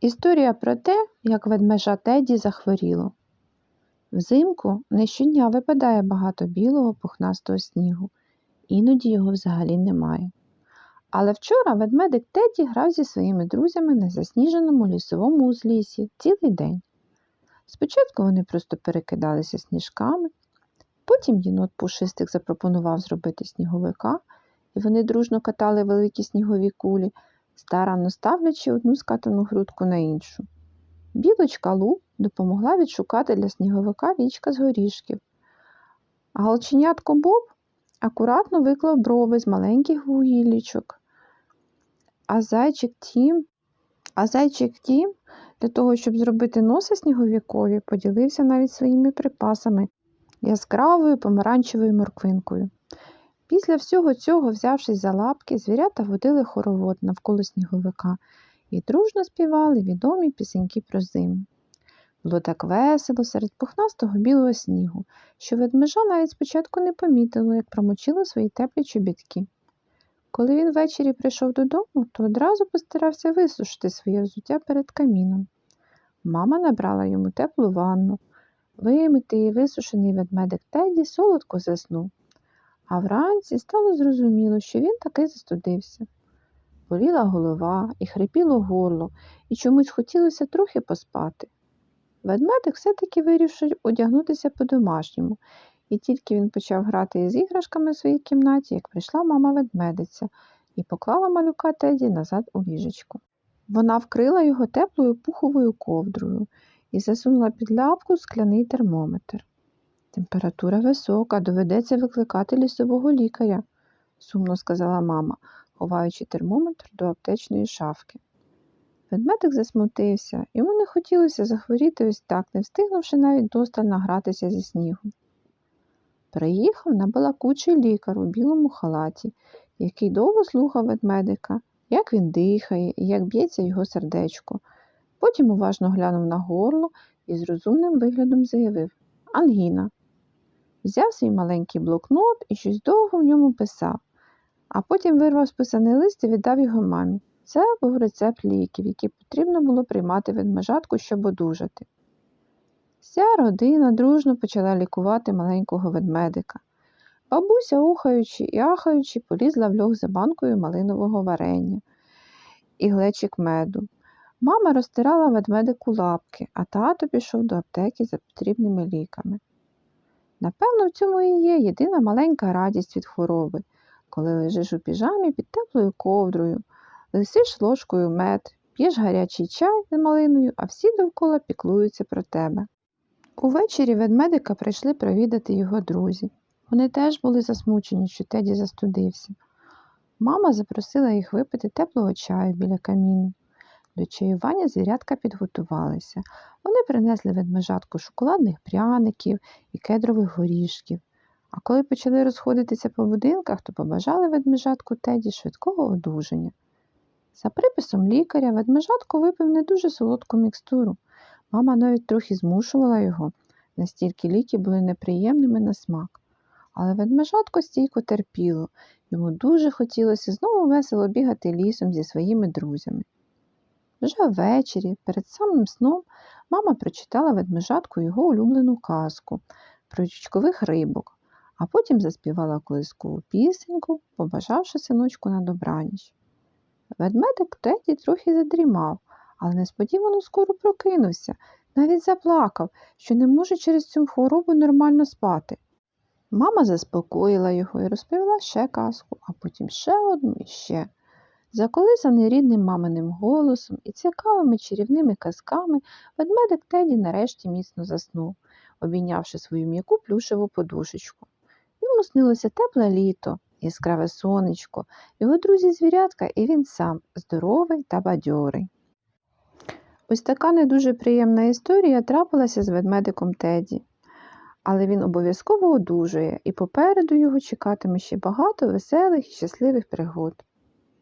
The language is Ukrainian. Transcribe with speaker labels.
Speaker 1: Історія про те, як ведмежа Теді захворіло. Взимку не щодня випадає багато білого пухнастого снігу, іноді його взагалі немає. Але вчора ведмедик Теді грав зі своїми друзями на засніженому лісовому узліссі цілий день. Спочатку вони просто перекидалися сніжками, потім єнот Пушистик запропонував зробити сніговика, і вони дружно катали великі снігові кулі, старанно ставлячи одну скатану грудку на іншу. Білочка Лу допомогла відшукати для сніговика вічка з горішків, а голченятко Боб акуратно виклав брови з маленьких вугіллічок. А зайчик Тім, а зайчик Тім для того, щоб зробити носа сніговікові, поділився навіть своїми припасами яскравою помаранчевою морквинкою. Після всього цього, взявшись за лапки, звірята водили хоровод навколо сніговика і дружно співали відомі пісеньки про зиму. Було так весело серед пухнастого білого снігу, що ведмежа навіть спочатку не помітило, як промочило свої теплі чобітки. Коли він ввечері прийшов додому, то одразу постарався висушити своє взуття перед каміном. Мама набрала йому теплу ванну. Вимитий і висушений ведмедик Теді солодко заснув. А вранці стало зрозуміло, що він таки застудився. Боліла голова і хрипіло горло, і чомусь хотілося трохи поспати. Ведмедик все-таки вирішив одягнутися по-домашньому, і тільки він почав грати із іграшками в своїй кімнаті, як прийшла мама ведмедиця і поклала малюка Теді назад у ліжечко. Вона вкрила його теплою пуховою ковдрою і засунула під лапку скляний термометр. Температура висока, доведеться викликати лісового лікаря, сумно сказала мама, ховаючи термометр до аптечної шафки. Ведмедик засмутився, йому не хотілося захворіти ось так, не встигнувши навіть досталь награтися зі снігом. Приїхав на балакучий лікар у білому халаті, який довго слухав ведмедика, як він дихає і як б'ється його сердечко. Потім уважно глянув на горло і з розумним виглядом заявив Ангіна. Взяв свій маленький блокнот і щось довго в ньому писав, а потім вирвав списаний лист і віддав його мамі. Це був рецепт ліків, які потрібно було приймати ведмежатку, щоб одужати. Вся родина дружно почала лікувати маленького ведмедика. Бабуся, ухаючи і ахаючи, полізла в льох за банкою малинового варення і глечик меду. Мама розтирала ведмедику лапки, а тато пішов до аптеки за потрібними ліками. Напевно, в цьому і є єдина маленька радість від хвороби, коли лежиш у піжамі під теплою ковдрою, лисиш ложкою мед, п'єш гарячий чай з малиною, а всі довкола піклуються про тебе. Увечері ведмедика прийшли провідати його друзі. Вони теж були засмучені, що Теді застудився. Мама запросила їх випити теплого чаю біля каміну. До чаювання звірятка підготувалися. Вони принесли ведмежатку шоколадних пряників і кедрових горішків. А коли почали розходитися по будинках, то побажали ведмежатку Теді швидкого одужання. За приписом лікаря ведмежатко випив не дуже солодку мікстуру. Мама навіть трохи змушувала його, настільки ліки були неприємними на смак. Але ведмежатко стійко терпіло, йому дуже хотілося знову весело бігати лісом зі своїми друзями. Вже ввечері, перед самим сном, мама прочитала ведмежатку його улюблену казку про річкових рибок, а потім заспівала колискову пісеньку, побажавши синочку на добраніч. Ведмедик Теді трохи задрімав, але несподівано скоро прокинувся, навіть заплакав, що не може через цю хворобу нормально спати. Мама заспокоїла його і розповіла ще казку, а потім ще одну і ще. Заколисаний рідним маминим голосом і цікавими чарівними казками, ведмедик Теді нарешті міцно заснув, обійнявши свою м'яку плюшеву подушечку. Йому снилося тепле літо, яскраве сонечко, його друзі звірятка і він сам здоровий та бадьорий. Ось така не дуже приємна історія трапилася з ведмедиком Теді. Але він обов'язково одужує, і попереду його чекатиме ще багато веселих і щасливих пригод.